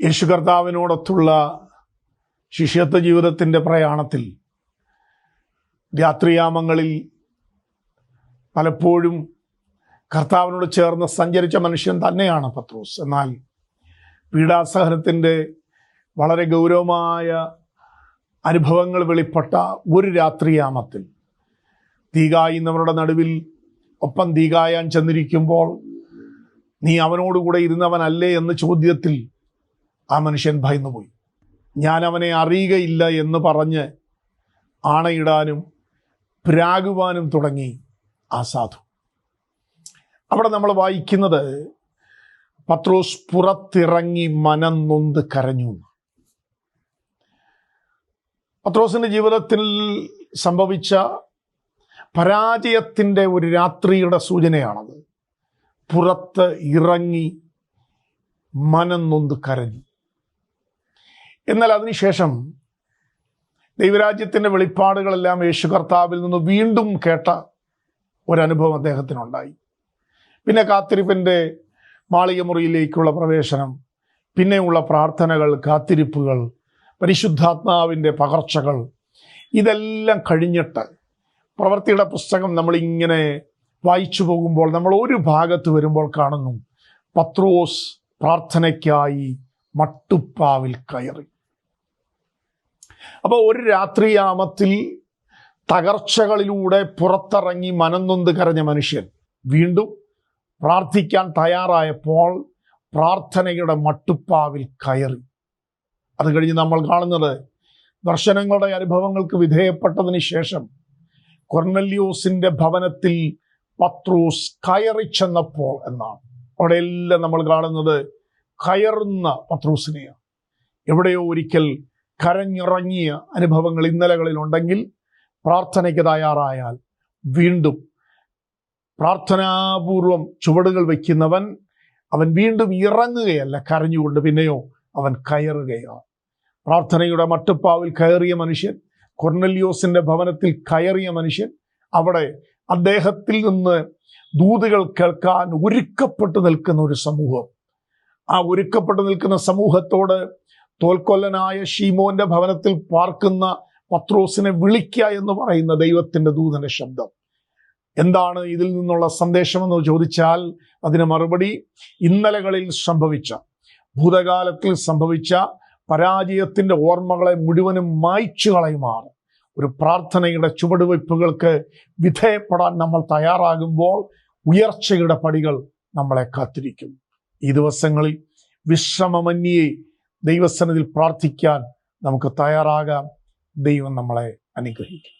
യേശു കർത്താവിനോടൊത്തുള്ള ശിഷ്യത്വ ജീവിതത്തിന്റെ പ്രയാണത്തിൽ രാത്രിയാമങ്ങളിൽ പലപ്പോഴും കർത്താവിനോട് ചേർന്ന് സഞ്ചരിച്ച മനുഷ്യൻ തന്നെയാണ് പത്രോസ്. എന്നാൽ പീഡാസഹനത്തിന്റെ വളരെ ഗൗരവമായ അനുഭവങ്ങൾ വെളിപ്പെട്ട ഒരു രാത്രിയാമത്തിൽ തീകായുന്നവരുടെ നടുവിൽ ഒപ്പം തീകായാൻ ചെന്നിരിക്കുമ്പോൾ നീ അവനോടുകൂടെ ഇരുന്നവനല്ലേ എന്ന ചോദ്യത്തിൽ ആ മനുഷ്യൻ ഭയന്നുപോയി. ഞാൻ അവനെ അറിയുകയില്ല എന്ന് പറഞ്ഞ് ആണയിടാനും പ്രാകുവാനും തുടങ്ങി ആ സാധു. അവിടെ നമ്മൾ വായിക്കുന്നത് പത്രോസ് പുറത്തിറങ്ങി മനം നൊന്ത് കരഞ്ഞു പത്രോസിന്റെ ജീവിതത്തിൽ സംഭവിച്ച പരാജയത്തിന്റെ ഒരു രാത്രിയുടെ സൂചനയാണത്. പുറത്ത് ഇറങ്ങി മനം നൊന്ത് കരഞ്ഞു. എന്നാൽ അതിനുശേഷം ദൈവരാജ്യത്തിന്റെ വെളിപ്പാടുകളെല്ലാം യേശു കർത്താവിൽ നിന്ന് വീണ്ടും കേട്ട ഒരനുഭവം അദ്ദേഹത്തിനുണ്ടായി. പിന്നെ കാത്തിരിപ്പിന്റെ മാളിക മുറിയിലേക്കുള്ള പ്രവേശനം പിന്നെയുള്ള പ്രാർത്ഥനകൾ കാത്തിരിപ്പുകൾ പരിശുദ്ധാത്മാവിന്റെ പകർച്ചകൾ ഇതെല്ലാം കഴിഞ്ഞിട്ട് പ്രവൃത്തിയുടെ പുസ്തകം നമ്മളിങ്ങനെ വായിച്ചു പോകുമ്പോൾ നമ്മൾ ഒരു ഭാഗത്ത് വരുമ്പോൾ കാണുന്നു പത്രോസ് പ്രാർത്ഥനയ്ക്കായി മട്ടുപ്പാവിൽ കയറി. അപ്പോൾ ഒരു രാത്രിയാമത്തിൽ തകർച്ചകളിലൂടെ പുറത്തിറങ്ങി മനംനൊന്ത് കരഞ്ഞ മനുഷ്യൻ വീണ്ടും പ്രാർത്ഥിക്കാൻ തയ്യാറായപ്പോൾ പ്രാർത്ഥനയുടെ മട്ടുപ്പാവിൽ കയറി. അത് കഴിഞ്ഞ് നമ്മൾ കാണുന്നത് ദർശനങ്ങളുടെ അനുഭവങ്ങൾക്ക് വിധേയപ്പെട്ടതിന് ശേഷം കൊർണല്യൂസിന്റെ ഭവനത്തിൽ പത്രൂസ് കയറി ചെന്നപ്പോൾ എന്നാണ്. അവിടെ എല്ലാം നമ്മൾ കാണുന്നത് കയറുന്ന പത്രൂസിനെയാണ്. എവിടെയോ ഒരിക്കൽ കരഞ്ഞിറങ്ങിയ അനുഭവങ്ങൾ ഇന്നലകളിൽ ഉണ്ടെങ്കിൽ പ്രാർത്ഥനയ്ക്ക് തയ്യാറായാൽ വീണ്ടും പ്രാർത്ഥനാപൂർവം ചുവടുകൾ വയ്ക്കുന്നവൻ അവൻ വീണ്ടും ഇറങ്ങുകയല്ല കരഞ്ഞുകൊണ്ട് പിന്നെയോ അവൻ കയറുകയാണ്. പ്രാർത്ഥനയുടെ മട്ടുപ്പാവിൽ കയറിയ മനുഷ്യൻ കൊർണല്യോസിന്റെ ഭവനത്തിൽ കയറിയ മനുഷ്യൻ അവിടെ അദ്ദേഹത്തിൽ നിന്ന് ദൂതുകൾ കേൾക്കാൻ ഒരുക്കപ്പെട്ടു നിൽക്കുന്ന ഒരു സമൂഹം. ആ ഒരുക്കപ്പെട്ടു നിൽക്കുന്ന സമൂഹത്തോട് തോൽക്കൊല്ലനായ ഷീമോന്റെ ഭവനത്തിൽ പാർക്കുന്ന പത്രോസിനെ വിളിക്കുക എന്ന് പറയുന്ന ദൈവത്തിന്റെ ദൂതന്റെ ശബ്ദം. എന്താണ് ഇതിൽ നിന്നുള്ള സന്ദേശമെന്ന് ചോദിച്ചാൽ അതിന് മറുപടി ഇന്നലകളിൽ സംഭവിച്ച ഭൂതകാലത്തിൽ സംഭവിച്ച പരാജയത്തിന്റെ ഓർമ്മകളെ മുഴുവനും മായ്ച്ചു കളയുമാണ് ഒരു പ്രാർത്ഥനയുടെ ചുവടുവയ്പ്പുകൾക്ക് വിധേയപ്പെടാൻ നമ്മൾ തയ്യാറാകുമ്പോൾ ഉയർച്ചയുടെ പടികൾ നമ്മളെ കാത്തിരിക്കും. ഈ ദിവസങ്ങളിൽ വിശ്രമമന്യെ ദൈവസന്നിധിയിൽ പ്രാർത്ഥിക്കാൻ നമുക്ക് തയ്യാറാകാം. ദൈവം നമ്മളെ അനുഗ്രഹിക്കും.